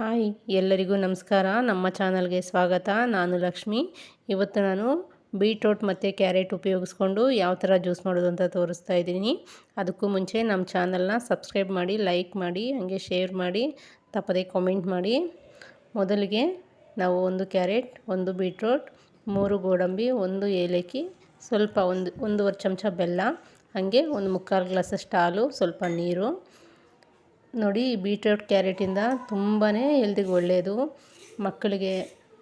Hi, ಎಲ್ಲರಿಗೂ ನಮಸ್ಕಾರ. ನಮ್ಮ ಚಾನಲ್ಗೆ ಸ್ವಾಗತ. ನಾನು ಲಕ್ಷ್ಮಿ. ಇವತ್ತು ನಾನು ಬೀಟ್ರೋಟ್ ಮತ್ತು ಕ್ಯಾರೆಟ್ ಉಪಯೋಗಿಸ್ಕೊಂಡು ಯಾವ ಥರ ಜ್ಯೂಸ್ ಮಾಡೋದು ಅಂತ ತೋರಿಸ್ತಾ ಇದ್ದೀನಿ. ಅದಕ್ಕೂ ಮುಂಚೆ ನಮ್ಮ ಚಾನಲ್ನ ಸಬ್ಸ್ಕ್ರೈಬ್ ಮಾಡಿ, ಲೈಕ್ ಮಾಡಿ, ಹಾಗೆ ಶೇರ್ ಮಾಡಿ, ತಪ್ಪದೇ ಕಾಮೆಂಟ್ ಮಾಡಿ. ಮೊದಲಿಗೆ ನಾವು ಒಂದು ಕ್ಯಾರೆಟ್, ಒಂದು ಬೀಟ್ರೋಟ್, ಮೂರು ಗೋಡಂಬಿ, ಒಂದು ಏಲಕ್ಕಿ, ಸ್ವಲ್ಪ ಒಂದು, ಒಂದೂವರೆ ಚಮಚ ಬೆಲ್ಲ, ಹಾಗೆ ಒಂದು ಮುಕ್ಕಾಲು ಗ್ಲಾಸಷ್ಟು ಹಾಲು, ಸ್ವಲ್ಪ ನೀರು. ನೋಡಿ ಬೀಟ್ರೋಟ್ ಕ್ಯಾರೆಟಿಂದ ತುಂಬಾ ಹೆಲ್ತಿಗೆ ಒಳ್ಳೆಯದು ಮಕ್ಕಳಿಗೆ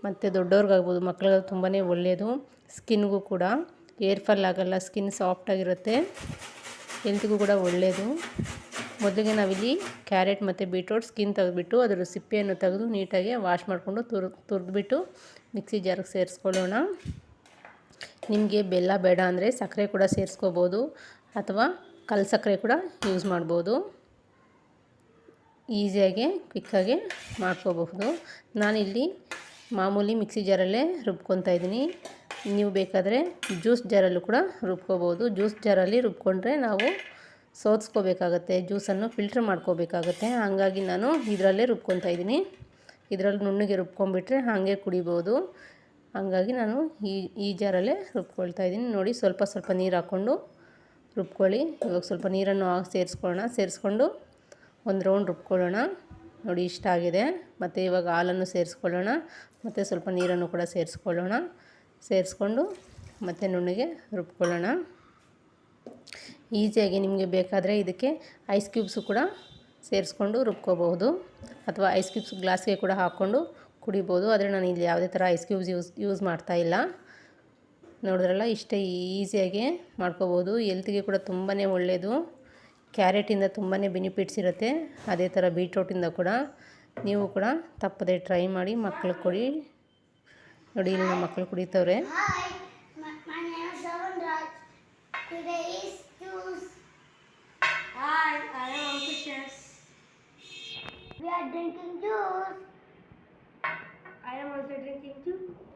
ಮತ್ತು ದೊಡ್ಡವ್ರಿಗಾಗ್ಬೋದು ಮಕ್ಕಳಿಗೆ ತುಂಬಾ ಒಳ್ಳೆಯದು ಸ್ಕಿನ್ಗೂ ಕೂಡ. ಏರ್ ಫಾಲ್ ಆಗೋಲ್ಲ, ಸ್ಕಿನ್ ಸಾಫ್ಟಾಗಿರುತ್ತೆ ಹೆಲ್ತಿಗೂ ಕೂಡ ಒಳ್ಳೆಯದು ಮೊದಲಿಗೆ ನಾವಿಲ್ಲಿ ಕ್ಯಾರೆಟ್ ಮತ್ತು ಬೀಟ್ರೋಟ್ ಸ್ಕಿನ್ ತೆಗೆದುಬಿಟ್ಟು ಅದರ ಸಿಪ್ಪೆಯನ್ನು ತೆಗೆದು ನೀಟಾಗಿ ವಾಶ್ ಮಾಡಿಕೊಂಡು ತುರ್, ತುರಿದ್ಬಿಟ್ಟು ಮಿಕ್ಸಿ ಜಾರಿಗೆ ಸೇರಿಸ್ಕೊಳ್ಳೋಣ. ನಿಮಗೆ ಬೆಲ್ಲ ಬೇಡ ಅಂದರೆ ಸಕ್ಕರೆ ಕೂಡ ಸೇರಿಸ್ಕೋಬೋದು ಅಥವಾ ಕಲ್ ಸಕ್ಕರೆ ಕೂಡ ಯೂಸ್ ಮಾಡ್ಬೋದು. ಈಸಿಯಾಗಿ ಕ್ವಿಕ್ಕಾಗಿ ಮಾಡ್ಕೋಬಹುದು. ನಾನಿಲ್ಲಿ ಮಾಮೂಲಿ ಮಿಕ್ಸಿ ಜಾರಲ್ಲೇ ರುಬ್ಕೊತಾ ಇದ್ದೀನಿ. ನೀವು ಬೇಕಾದರೆ ಜ್ಯೂಸ್ ಜಾರಲ್ಲೂ ಕೂಡ ರುಬ್ಕೋಬೋದು ಜ್ಯೂಸ್ ಜಾರಲ್ಲಿ ರುಬ್ಕೊಂಡ್ರೆ ನಾವು ಸೋತ್ಸ್ಕೋಬೇಕಾಗತ್ತೆ, ಜ್ಯೂಸನ್ನು ಫಿಲ್ಟ್ರ್ ಮಾಡ್ಕೋಬೇಕಾಗತ್ತೆ. ಹಾಗಾಗಿ ನಾನು ಇದರಲ್ಲೇ ರುಬ್ಕೊತಾ ಇದ್ದೀನಿ. ಇದರಲ್ಲಿ ನುಣ್ಣಗೆ ರುಬ್ಕೊಂಡ್ಬಿಟ್ರೆ ಹಾಗೆ ಕುಡಿಬೋದು. ಹಾಗಾಗಿ ನಾನು ಈ ಈ ಜಾರಲ್ಲೇ ರುಬ್ಕೊಳ್ತಾ ಇದ್ದೀನಿ. ನೋಡಿ ಸ್ವಲ್ಪ ಸ್ವಲ್ಪ ನೀರು ಹಾಕ್ಕೊಂಡು ರುಬ್ಕೊಳ್ಳಿ. ಇವಾಗ ಸ್ವಲ್ಪ ನೀರನ್ನು ಸೇರಿಸ್ಕೊಳ್ಳೋಣ. ಸೇರಿಸ್ಕೊಂಡು ಒಂದು ರೌಂಡ್ ರುಬ್ಕೊಳ್ಳೋಣ. ನೋಡಿ ಇಷ್ಟ ಆಗಿದೆ. ಮತ್ತು ಇವಾಗ ಹಾಲನ್ನು ಸೇರಿಸ್ಕೊಳ್ಳೋಣ. ಮತ್ತು ಸ್ವಲ್ಪ ನೀರನ್ನು ಕೂಡ ಸೇರಿಸ್ಕೊಳ್ಳೋಣ. ಸೇರಿಸ್ಕೊಂಡು ಮತ್ತು ನುಣ್ಣಗೆ ರುಬ್ಕೊಳ್ಳೋಣ. ಈಸಿಯಾಗಿ ನಿಮಗೆ ಬೇಕಾದರೆ ಇದಕ್ಕೆ ಐಸ್ ಕ್ಯೂಬ್ಸು ಕೂಡ ಸೇರಿಸ್ಕೊಂಡು ರುಬ್ಕೋಬಹುದು. ಅಥವಾ ಐಸ್ ಕ್ಯೂಬ್ಸ್ ಗ್ಲಾಸ್ಗೆ ಕೂಡ ಹಾಕ್ಕೊಂಡು ಕುಡಿಬೋದು. ಆದರೆ ನಾನು ಇಲ್ಲಿ ಯಾವುದೇ ಥರ ಐಸ್ ಕ್ಯೂಬ್ಸ್ ಯೂಸ್ ಯೂಸ್ ಮಾಡ್ತಾಯಿಲ್ಲ ನೋಡಿದ್ರಲ್ಲ, ಇಷ್ಟೇ ಈಸಿಯಾಗಿ ಮಾಡ್ಕೋಬೋದು ಎಲ್ತಿಗೆ ಕೂಡ ತುಂಬಾ ಒಳ್ಳೆಯದು ಕ್ಯಾರೆಟಿಂದ ತುಂಬಾ ಬೆನಿಫಿಟ್ಸ್ ಇರುತ್ತೆ ಅದೇ ಥರ ಬೀಟ್ರೋಟಿಂದ ಕೂಡ ನೀವು ಕೂಡ ತಪ್ಪದೆ ಟ್ರೈ ಮಾಡಿ ಮಕ್ಕಳು ಕೊಡಿ ನೋಡಿ ಇಲ್ಲಿ ನಮ್ಮ ಮಕ್ಕಳು ಕುಡಿತವ್ರೆ We are drinking juice. I am also drinking juice.